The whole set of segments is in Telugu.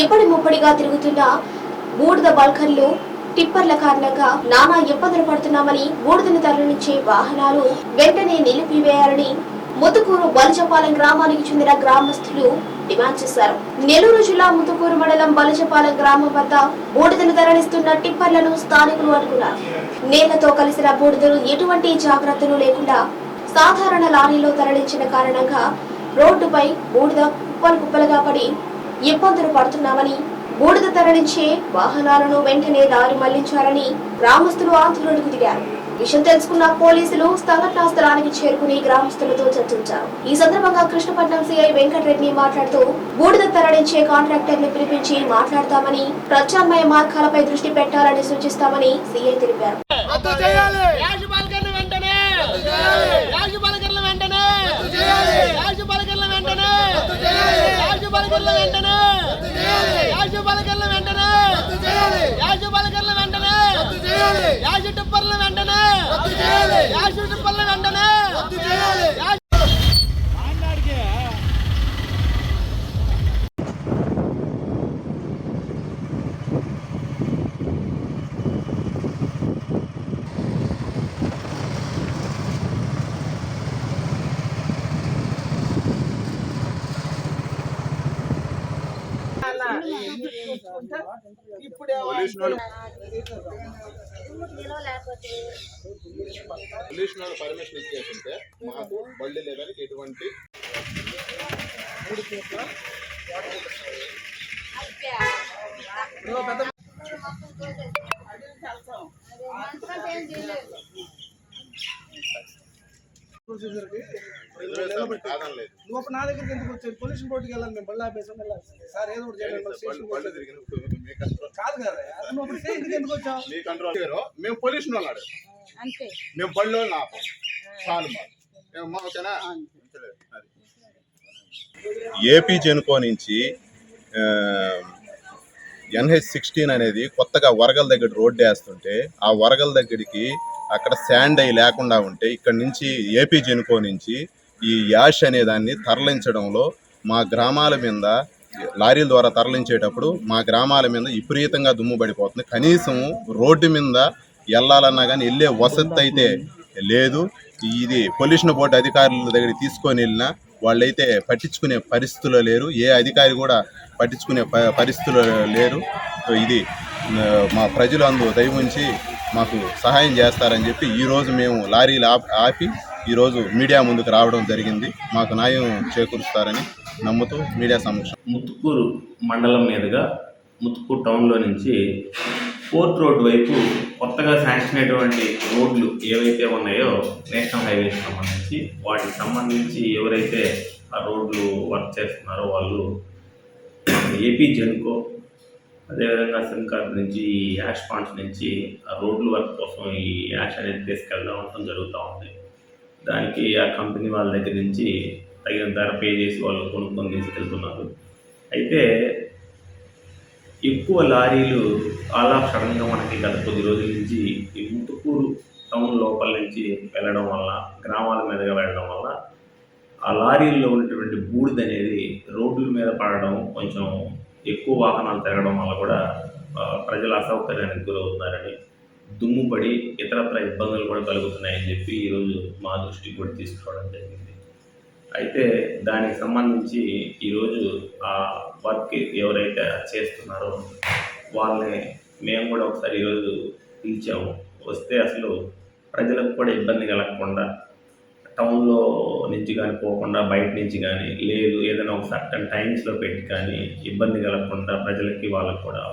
ఎప్పటి ముప్పడిగా తిరుగుతున్న బూడిద బల్కర్లు టిప్పర్ల కారణంగా నానా ఇబ్బందులు పడుతున్నామని బూడిదను తరలించే వాహనాలు వెంటనే నిలిపివేయాలని ముతుకూరు బలిజపాలెం గ్రామానికి చెందిన గ్రామస్తులు డిమాండ్ చేశారు. నెల్లూరు జిల్లా ముతుకూరు మండలం బలిజపాలెం గ్రామం వద్ద బూడిదను తరలిస్తున్న టిప్పర్లను స్థానికులు అడుగున్నారు నేలతో కలిసిన బూడిదలు ఎటువంటి జాగ్రత్తలు లేకుండా సాధారణ లారీలో తరలించిన కారణంగా రోడ్డుపై బూడిద కుప్పలు కుప్పలుగా పడి ఇబ్బందులు పడుతున్నామని బూడిద తరలించే వాహనాలను వెంటనే దారి మళ్ళించాలని గ్రామస్తులు ఆందోళనకు దిగారు. విషయం తెలుసుకున్న పోలీసులు సంఘటనా స్థలానికి చేరుకుని గ్రామస్తులతో చర్చించారు. ఈ సందర్భంగా కృష్ణపట్నం సిఐ వెంకటరెడ్డి మాట్లాడుతూ బూడిద తరలించే కాంట్రాక్టర్ని పిలిపించి మాట్లాడతామని ప్రత్యామ్నాయ మార్గాలపై దృష్టి పెట్టాలని సూచిస్తామని సిఐ తెలిపారు రద్దు చేయాలి యాజు బాలకర్ల వెంటనే చేయాలి. యాజు బాలకర్ల వెంటనే చేయాలి. యాజు బాలకర్ల వెంటనే చేయాలి. యాజు బాలకర్ల వెంటనే. యాజు బాలకర్ల వెంటనే! యాజు బాలకర్ల వెంటనే! యాజు టిప్పర్ల వెంటనే! యాజు టిప్పర్ల వెంటనే రద్దు చేయాలి యాజు పొల్యూషన్ పర్మిషన్ ఇచ్చేసింటే మాకు బళ్ళు లేదని ఎటువంటి ప్రొసీజర్ కి కాదం లేదు నువ్వు అప్పుడు నా దగ్గరికి ఎందుకు వచ్చావు? పొల్యూషన్ బోర్డుకి వెళ్ళాలి మేము బళ్ళు ఆపేసాం వెళ్ళాలి సార్ ఏదో ఒకటి చేయాలి కాదు కదా నువ్వు స్టేషన్కి ఎందుకు వచ్చావు? మీ కంట్రోల్. మేము పొల్యూషన్ వాళ్ళు అడుగు అంతే. మేము బళ్ళు వాళ్ళని ఆపం. చాలు మాకు. ఓకేనా. ఏపీ జెనుకో నుంచి ఎన్హెచ్ సిక్స్టీన్ అనేది కొత్తగా వరగల దగ్గర రోడ్డు వేస్తుంటే ఆ వరగల దగ్గరికి అక్కడ శాండ్ అయి లేకుండా ఉంటే ఇక్కడ నుంచి ఏపీ జెనుకో నుంచి ఈ యాష్ అనే దాన్ని తరలించడంలో మా గ్రామాల మీద లారీల ద్వారా తరలించేటప్పుడు మా గ్రామాల మీద విపరీతంగా దుమ్ము పడిపోతుంది. కనీసం రోడ్డు మీద వెళ్ళాలన్నా కానీ వెళ్ళే వసతి అయితే లేదు. ఇది పొల్యూషన్ బోర్డు అధికారుల దగ్గరికి తీసుకొని వెళ్ళినా వాళ్ళైతే పట్టించుకునే పరిస్థితుల్లో లేరు. ఏ అధికారి కూడా పట్టించుకునే ప పరిస్థితుల్లో లేరు. ఇది మా ప్రజలు అందు దయ ఉంచి మాకు సహాయం చేస్తారని చెప్పి ఈరోజు మేము లారీలు ఆపి ఆపి ఈరోజు మీడియా ముందుకు రావడం జరిగింది. మాకు న్యాయం చేకూరుస్తారని నమ్ముతూ మీడియా సమక్షం ముత్తుకూరు మండలం మీదుగా ముత్తుకూరు టౌన్లో నుంచి ఫోర్త్ రోడ్ వైపు కొత్తగా శాంక్షన్ అయినటువంటి రోడ్లు ఏవైతే ఉన్నాయో నేషనల్ హైవేకి సంబంధించి వాటికి సంబంధించి ఎవరైతే ఆ రోడ్లు వర్క్ చేస్తున్నారో వాళ్ళు ఏపీ జెన్కో అదేవిధంగా సిమ్కార్ నుంచి ఈ యాష్ పాండ్స్ నుంచి ఆ రోడ్లు వర్క్ కోసం ఈ యాష్ అనేది తీసుకెళ్ళడం అనడం జరుగుతూ ఉంది. దానికి ఆ కంపెనీ వాళ్ళ దగ్గర నుంచి తగిన ధర పే చేసి వాళ్ళు కొనుక్కొని తీసుకెళ్తున్నారు. అయితే ఎక్కువ లారీలు అలా సడన్గా మనకి గత కొద్ది రోజుల నుంచి ఈ ముతుకూరు టౌన్ లోపల నుంచి వెళ్ళడం వల్ల గ్రామాల మీదుగా వెళ్ళడం వల్ల ఆ లారీల్లో ఉన్నటువంటి బూడిద అనేది రోడ్ల మీద పడడం కొంచెం ఎక్కువ వాహనాలు తిరగడం వల్ల కూడా ప్రజలు అసౌకర్యానికి గురవుతున్నారని దుమ్ము పడి ఇతరత్ర ఇబ్బందులు కూడా కలుగుతున్నాయని చెప్పి ఈరోజు మా దృష్టికి కూడా తీసుకురావడం జరిగింది. అయితే దానికి సంబంధించి ఈరోజు ఆ వర్క్ ఎవరైతే చేస్తున్నారో వాళ్ళని మేము కూడా ఒకసారి ఈరోజు పిలిచాము. వస్తే అసలు ప్రజలకు కూడా ఇబ్బంది కలగకుండా టౌన్లో నుంచి కానీ పోకుండా బయట నుంచి కానీ లేదు ఏదైనా ఒక సర్టన్ టైమ్స్లో పెట్టి కానీ ఇబ్బంది కలగకుండా ప్రజలకి వాళ్ళకి కూడా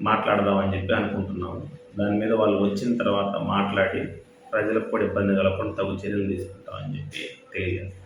మాట్లాడదామని చెప్పి అనుకుంటున్నాము. దాని మీద వాళ్ళు వచ్చిన తర్వాత మాట్లాడి ప్రజలకు కూడా ఇబ్బంది కలగకుండా తగు చర్యలు తీసుకుంటామని చెప్పి తెలియజేస్తాం